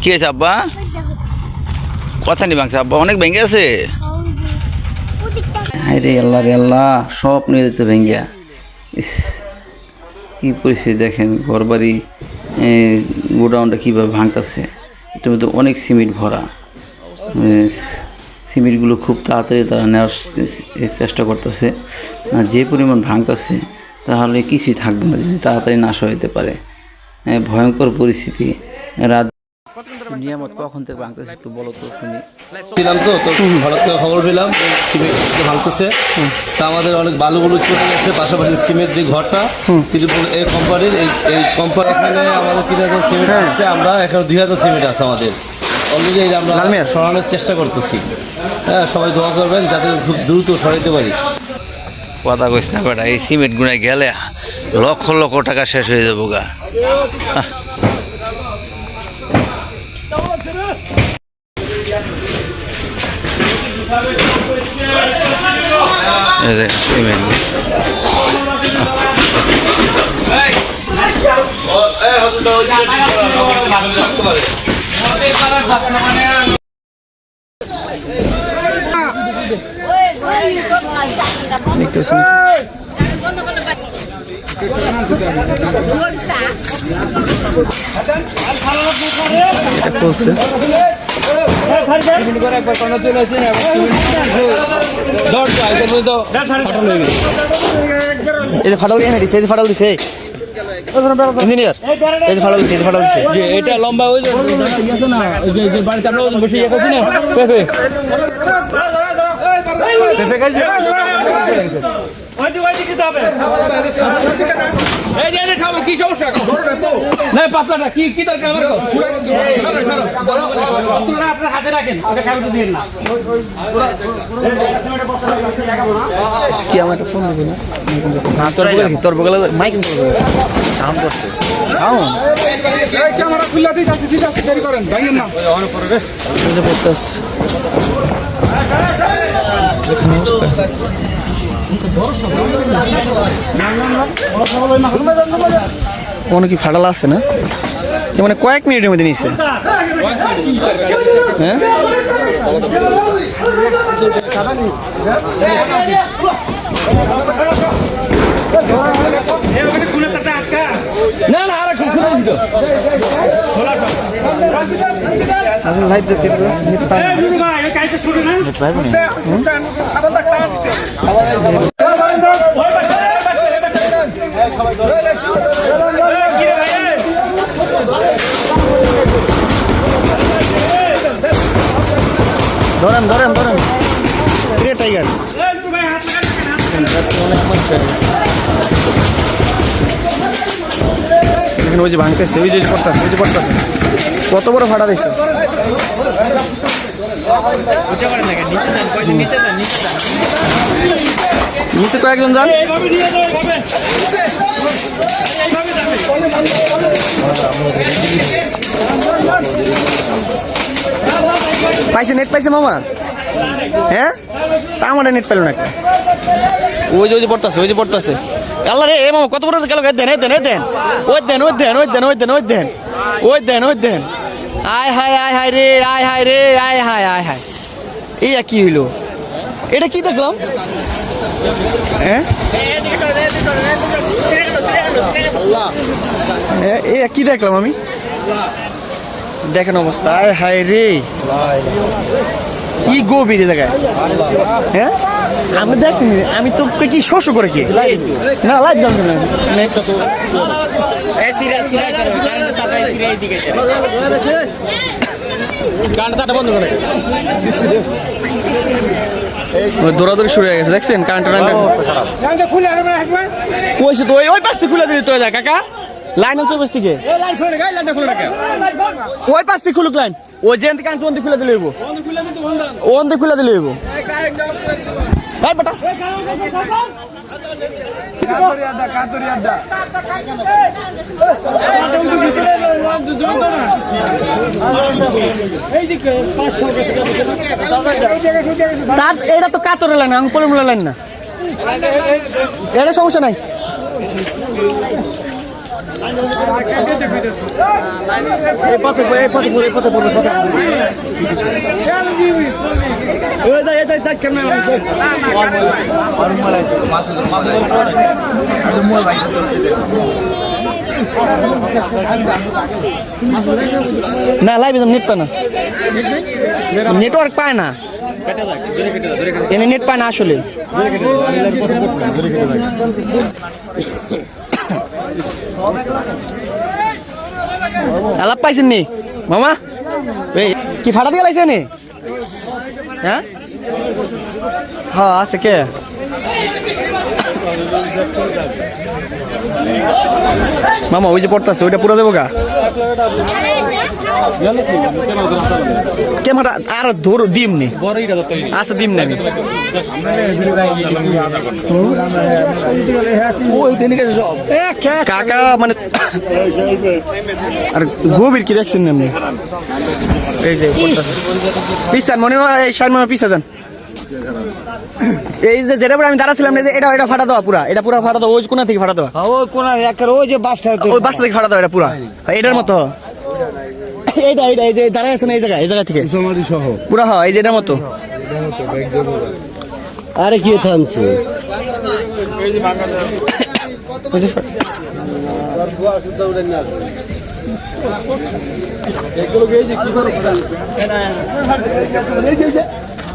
কি হয়েছে আব্বা? কথা নি ভাঙছে আব্বা, অনেক ভেঙে আছে রে আল্লাহ রে আল্লাহ, সব নিয়ে যেতে ভেঙ্গিয়া ইস, কী পরিস্থিতি দেখেন ঘর বাড়ি গোডাউনটা কীভাবে ভাঙতেছে। এটার মধ্যে অনেক সিমেন্ট ভরা। সিমেন্টগুলো খুব তাড়াতাড়ি তারা নেওয়ার চেষ্টা করতেছে। যে পরিমাণ ভাঙতেছে, তাহলে কিছুই থাকবে না, যদি তাড়াতাড়ি নাশ হইতে পারে। ভয়ঙ্কর পরিস্থিতি। রাত নিয়ামত কখন থেকে ভাঙতেছে একটু বলো তো শুনি। ছিলাম তো তো হঠাৎ করে খবর পেলাম সিমেন্ট ভাঙতেছে। তা আমাদের অনেক বালুগুলো চলে গেছে পাশাপাশি সিমেন্ট যে ঘরটা ত্রিপুর এই কোম্পানির এই এই কোম্পানি এখানে আমাদের তিন হাজার সিমেন্ট আছে আমরা এখানে দুই হাজার সিমেন্ট আছে আমাদের। অলরেডি আমরা সরানোর চেষ্টা করতেছি। হ্যাঁ সবাই দোয়া করবেন যাতে খুব দ্রুত সরাইতে পারি। কথা কইস না বেটা এই সিমেন্ট গুনায় গেলে লক্ষ লক্ষ টাকা শেষ হয়ে যাব গা। দেখতে পাচ্ছেন আহ। এই দেখ, সিমেন্ট এই যে ফাটাল এনে দিছে? এই যে ফাটাল দিছে ইঞ্জিনিয়ার এই যে ফাটাল দিছে এই যে দিছে। যে এটা লম্বা ওই যে আছে না যে- যে বাড়িতে আমরা বসে ইয়ে করছি না পেঁপে। পেঁপে খাইছি? এই যে, এই যে, সামনে কি সমস্যা? না পাতলাটা কি কি দরকার আমার। পাতলাটা আপনার হাতে রাখেন ওটা কাগজে দিন না। তোর বগলে তোর বগলে মাইকিং সাউন্ড করছে। সাউন্ড? ক্যামেরা খুলে দিই যাচ্ছে ঠিক আছে দেরি করেন ভাঙেন না। কোনো কি ফাটাল আছে না? মানে কয়েক মিনিটের মধ্যে নিছে। হ্যাঁ? না না আসলে লাইভ দেখতে নেট এখানে ওই যে ভাঙতেছে ওই যে পড়তেছে ওই যে পড়তেছে। কত বড় ভাড়া দিচ্ছে নিচে কয়েকজন যান? পাইছে নেট পাইছে মামা? হ্যাঁ? তা আমার নেট পেল না ওই যে ওই যে পড়তেছে ওই যে পড়তেছে। আল্লাহ রে এ মামা কত বড় গেল? দেন দেন দেন। ওই দেন ওই দেন ওই দেন ওই দেন ওই দেন। ওই দেন ওই দেন। আয় হায় আয় হায় রে আয় হায় রে আয় হায় আয় হায়। এই কি হইল? এটা কি দেখলাম? হ্যাঁ এ কি দেখলাম আমি? দেখেন অবস্থা। আয় হায় রে। কি জায়গায়। হ্যাঁ? আমি দেখিনি। আমি তো কি শোষ করে কি? না লাইট জ্বলবে না। দৌড়াদৌড়ি শুরু হয়ে গেছে দেখছেন? কারেন্ট খুলে ওই ওই পাশ থেকে খুলে দিলি তো কাকা। লাইন আছে ওই থেকে? এই লাইট খুলে গাই লাইটটা খুলে রাখে ওই পাশ থেকে খুলুক লাইন। ওই যে থেকে কারেন্ট ওন দিয়ে খুলে দিলে হইব। বন্ধ খুলে দিলে হইব। ভাই বেটা। এটা তো কাতরে লাইন আমি পরে লাইন না। এটা সমস্যা নাই। না লাইভে নেট পায় না। নেটওয়ার্ক পায় না। এনে নেট পায় না আসলে। আলাপ পাইছেন নি? মামা? এই, কি ফাটা দিয়ে লাইছে নি হ্যাঁ হ্যাঁ আছে কে? মামা, ওই যে পড়তাছে, ওইটা পুরো দেবো গা। ক্যামেরা আর ধরো দিম নি। আচ্ছা দিম না আমি। কাকা মানে আর গভীর কি দেখছেন না আপনি? এই যে পিসান মনে হয় এই ষাট মনে পিসা যান এই যে যেটা আমি দাঁড়াছিলাম না যে এটা এটা ফাটা দেওয়া পুরা। এটা পুরা ফাটা দেওয়া ওই কোনা থেকে ফাটা দেওয়া। ওই কোন একের ওই যে বাসটা ওই বাসটা থেকে ফাটা দেওয়া এটা পুরা। এটার মতো। এইটা এইটা এই যে দাঁড়ায় আছে না এই জায়গায় এই জায়গা থেকে। পুরা হয় এই যে এটার মতো। আরে কি থামছে?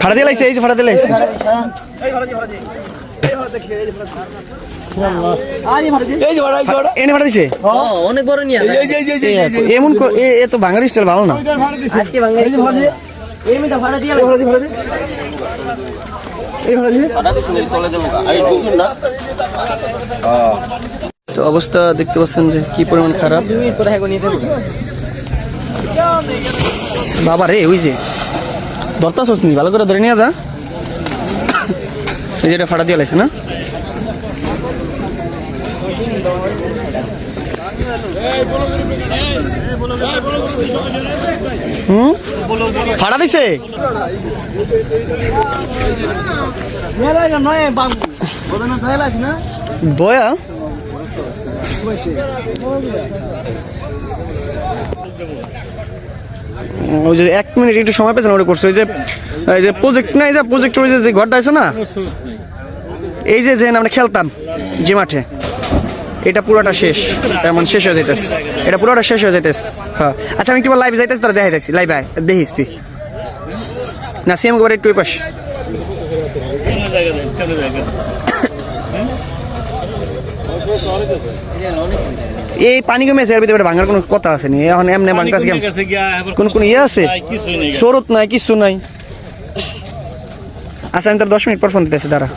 ফাটা দিয়ে লাইছে এই যে ফাটা দিয়ে দিছে অনেক বড় নিয়ে এ- এমন তো বাঙালি স্টাইল ভালো না? তো অবস্থা দেখতে পাচ্ছেন যে কি পরিমাণ খারাপ। নিয়ে বাবা রে ওই যে। ধরতা নি ভালো করে ধরে নিয়ে যা। এই যে এটা ফাটা দিয়ে লাগছে না? হুম? ফাটা দিছে? দয়া? ওই যে এক মিনিট একটু সময় পেয়েছেন ওটা করছে। ওই যে এই যে প্রজেক্ট নাই যে প্রজেক্ট ওই যে ঘরটা আছে না? এই যে যেখানে আমরা খেলতাম যে মাঠে এটা পুরোটা শেষ। এমন শেষ হয়ে যাইতেছে। এটা পুরোটা শেষ হয়ে যাইতেছে। হ্যাঁ। আচ্ছা আমি একটু লাইভ যাইতেছি তারা দেখাই যাচ্ছি লাইভ আয় দেখিস তুই। না সেম করে একটু পাশ এই পানি কমে আছে এর ভিতরে ভাঙার কোনো কথা আছে নি? এখন এমনি ভাঙতাছে কেমন? কোন কোন ইয়ে আছে? স্রোত নাই কিছু নাই। আচ্ছা আমি তার দশ মিনিট পর ফোন দিতেছি দাঁড়া।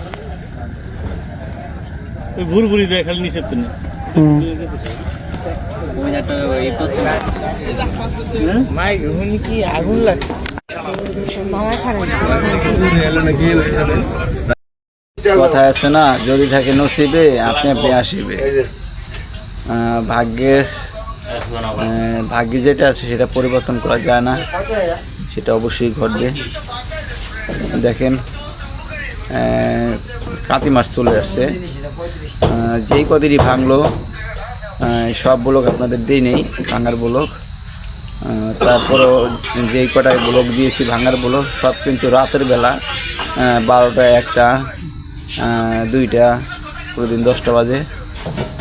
ভুলি দেয় খালি নিষেধ তো না হুম। মাইক হুনি কি আগুন লাগে কথায় আছে না যদি থাকে নসিবে আপনি আপনি আসিবে। ভাগ্যের ভাগ্যে যেটা আছে সেটা পরিবর্তন করা যায় না। সেটা অবশ্যই ঘটবে। দেখেন কাতি মাস চলে আসছে। যেই কদিনই ভাঙলো সব ব্লক আপনাদের দিই নেই, ভাঙার ব্লক। তারপরও যেই কটায় ব্লক দিয়েছি, ভাঙার ব্লক, সব কিন্তু রাতের বেলা বারোটা একটা দুইটা, প্রতিদিন দশটা বাজে।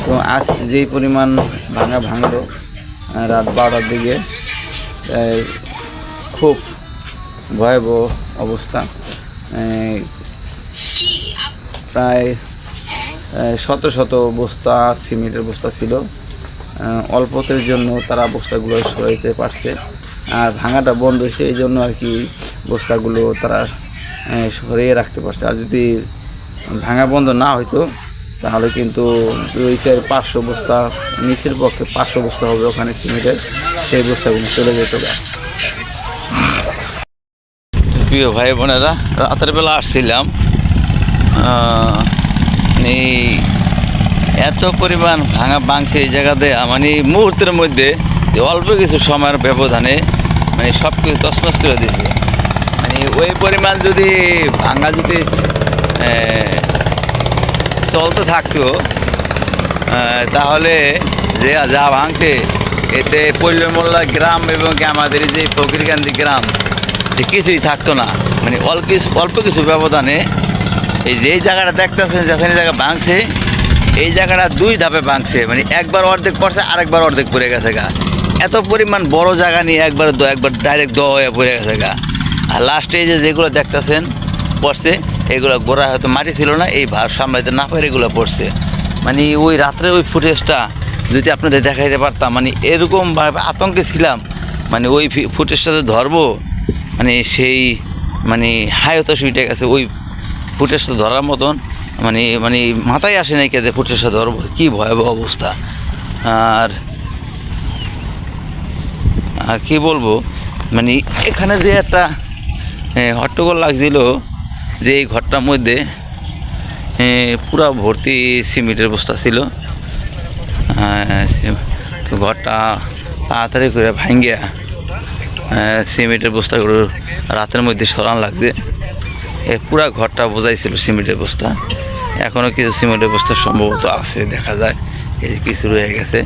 তো আজ যেই পরিমাণ ভাঙা ভাঙলো রাত বারোটার দিকে খুব ভয়াবহ অবস্থা। প্রায় শত শত বস্তা, সিমেন্টের বস্তা ছিল। অল্পতের জন্য তারা বস্তাগুলো সরাইতে পারছে। আর ভাঙাটা বন্ধ হয়েছে এই জন্য আর কি বস্তাগুলো তারা সরিয়ে রাখতে পারছে। আর যদি ভাঙা বন্ধ না হইতো তাহলে কিন্তু চার পাঁচশো বস্তা, নিচের পক্ষে পাঁচশো বস্তা হবে ওখানে সিমেন্টের। সেই বস্তাগুলো চলে যেত গা প্রিয় ভাই বোনেরা, রাতের বেলা আসছিলাম। এই এত পরিমাণ ভাঙা ভাঙছে এই জায়গাতে মানে মুহূর্তের মধ্যে অল্প কিছু সময়ের ব্যবধানে মানে সব কিছু তসমস করে দিয়েছে। মানে ওই পরিমাণ যদি ভাঙা যদি চলতে থাকতো তাহলে যে যা ভাঙছে, এতে পল্লী মোল্লা গ্রাম এবং আমাদের যে ফকিরকান্দি গ্রাম কিছুই থাকতো না। মানে অল্প অল্প কিছু ব্যবধানে এই যে জায়গাটা দেখতেছেন, যেখানে জায়গা ভাঙছে, এই জায়গাটা দুই ধাপে ভাঙছে। মানে একবার অর্ধেক পড়ছে, আরেকবার অর্ধেক পড়ে গেছে গা। এত পরিমাণ বড় জায়গা নিয়ে একবার একবার ডাইরেক্ট দ হয়ে পড়ে গেছে গা। আর লাস্টে যে যেগুলো দেখতেছেন, পড়ছে এগুলো গোড়া হয়তো মাটি ছিল না, এই ভার সামলাইতে না পারে এগুলো পড়ছে। মানে ওই রাত্রে ওই ফুটেজটা যদি আপনাদের দেখাইতে পারতাম মানে এরকম আতঙ্কে ছিলাম মানে ওই ফুটেজটাতে ধরবো মানে সেই মানে হায়তা সুইটে গেছে, ওই ফুটেজটা ধরার মতন মানে মানে মাথায় আসে নাই যে ফুটেজটা ধরবো, কী ভয়াবহ অবস্থা। আর আর কি বলব মানে এখানে যে একটা হট্টগোল লাগছিল যে এই ঘরটার মধ্যে পুরা ভর্তি সিমেন্টের বস্তা ছিল। ঘরটা তাড়াতাড়ি করে ভাঙ্গিয়া সিমেন্টের বস্তাগুলো রাতের মধ্যে সরান লাগছে। এ, পুরা ঘরটা বোঝাইছিল সিমেন্টের বস্তা। এখনও কিছু সিমেন্টের বস্তা সম্ভবত আছে, দেখা যায়। এই কিছু রয়ে গেছে।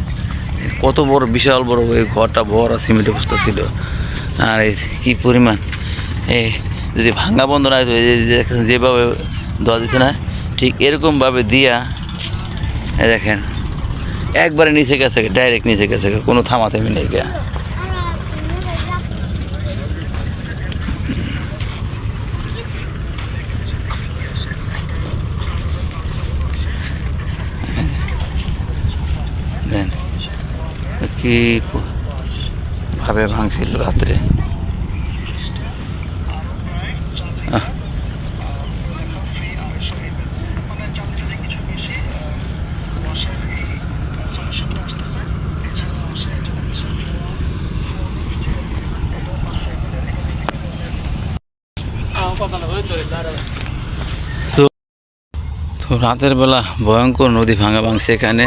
কত বড়, বিশাল বড় ওই ঘরটা বড় সিমেন্টের বস্তা ছিল। আর এই কী পরিমাণ? এই যদি ভাঙা বন্ধ না দেখেন, যেভাবে দেওয়া দিতে না ঠিক এরকমভাবে দিয়া দেখেন, একবারে নিচে গেছে, ডাইরেক্ট নিচে গেছে, কোনো থামাথামি নেই গা। দেন, কি ভাবে ভাঙছিল রাত্রে? তো রাতের বেলা ভয়ঙ্কর নদী ভাঙা ভাঙছে এখানে।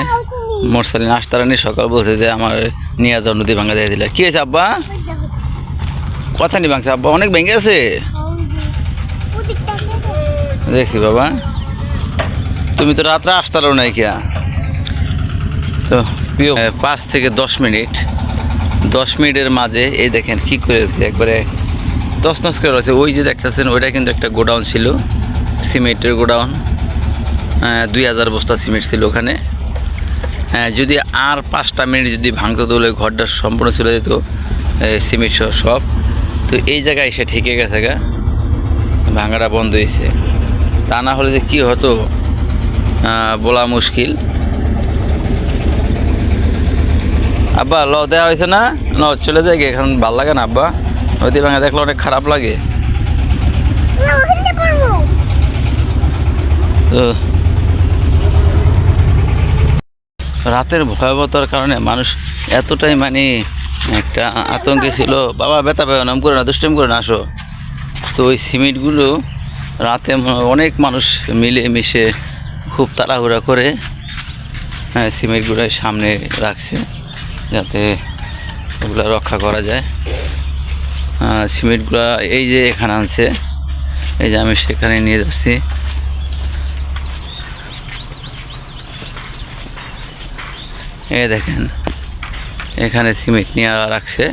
মোরসালিন আস্তারানি সকাল বলছে যে আমার নিয়ে যাও নদী ভাঙা দিয়ে দিলে। কি আছে আব্বা? কথা নি ভাঙছে আব্বা, অনেক ভেঙে আছে দেখি বাবা। তুমি তো রাত্রে আসতারও নাই কিয়া তো প্রিয় পাঁচ থেকে দশ মিনিট। দশ মিনিটের মাঝে এই দেখেন কি করেছে একবারে দশ নস করে রয়েছে। ওই যে দেখতেছেন, ওইটা কিন্তু একটা গোডাউন ছিল। সিমেন্টের গোডাউন। দুই হাজার বস্তা সিমেন্ট ছিল ওখানে। হ্যাঁ যদি আর পাঁচটা মিনিট যদি ভাঙতো তাহলে ঘরটা সম্পূর্ণ ছিল যেত সিমেন্ট সহ সব। তো এই জায়গায় এসে ঠেকে গেছে গা। ভাঙাটা বন্ধ হয়েছে। তা না হলে যে কী হতো বলা মুশকিল। আব্বা ল দেওয়া হয়েছে না? ন চলে যায় এখন ভালো লাগে না আব্বা। নদী ভাঙা দেখলে অনেক খারাপ লাগে। তো রাতের ভয়াবহতার কারণে মানুষ এতটাই মানে একটা আতঙ্কে ছিল, বাবা, ব্যথা পাবে নাম করে না, দুষ্টাম করে না, আসো। তো ওই সিমেন্টগুলো রাতে অনেক মানুষ মিলে মিশে খুব তাড়াহুড়া করে হ্যাঁ সিমেন্টগুলো সামনে রাখছে যাতে ওগুলো রক্ষা করা যায়। সিমেন্টগুলো এই যে এখানে আনছে, এই যে আমি সেখানে নিয়ে যাচ্ছি। এ দেখেন এখানে সিমেন্ট নিয়ে রাখছে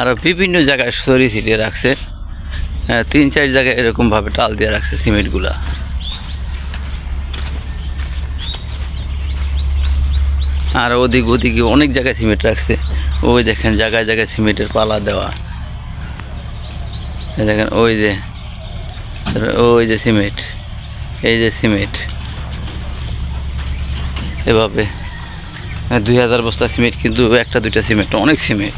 আরও বিভিন্ন জায়গায় সরি ছিটিয়ে রাখছে হ্যাঁ, তিন চার জায়গায় এরকমভাবে টাল দিয়ে রাখছে সিমেন্টগুলা। আর ওদিক ওদিকে অনেক জায়গায় সিমেন্ট রাখছে ওই দেখেন জায়গায় জায়গায় সিমেন্টের পালা দেওয়া। দেখেন ওই যে ওই যে সিমেন্ট এই যে সিমেন্ট। এভাবে দুই হাজার বস্তা সিমেন্ট কিন্তু একটা দুইটা সিমেন্ট অনেক সিমেন্ট।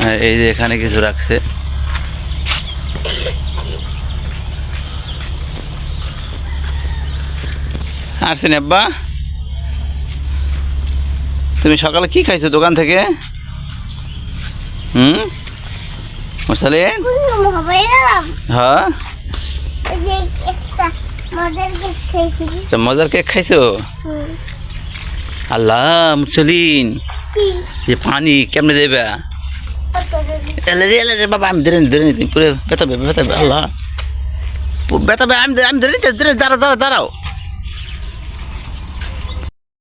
হ্যাঁ, এই যে এখানে কিছু রাখছে। আসছেন আব্বা। তুমি সকালে কি খাইছো দোকান থেকে? হুম? মশালে হ্যাঁ? মজার কেক খাইছো। আল্লাহ মুসলিন যে পানি কেমনে দেবে? এলে রে এলে রে বাবা আমি ধরে ধরে নি পুরো বেতাবে বেতাবে আল্লাহ। বেতাবে আমি আমি ধরে নিতে ধরে দাঁড়াও দাঁড়াও দাঁড়াও।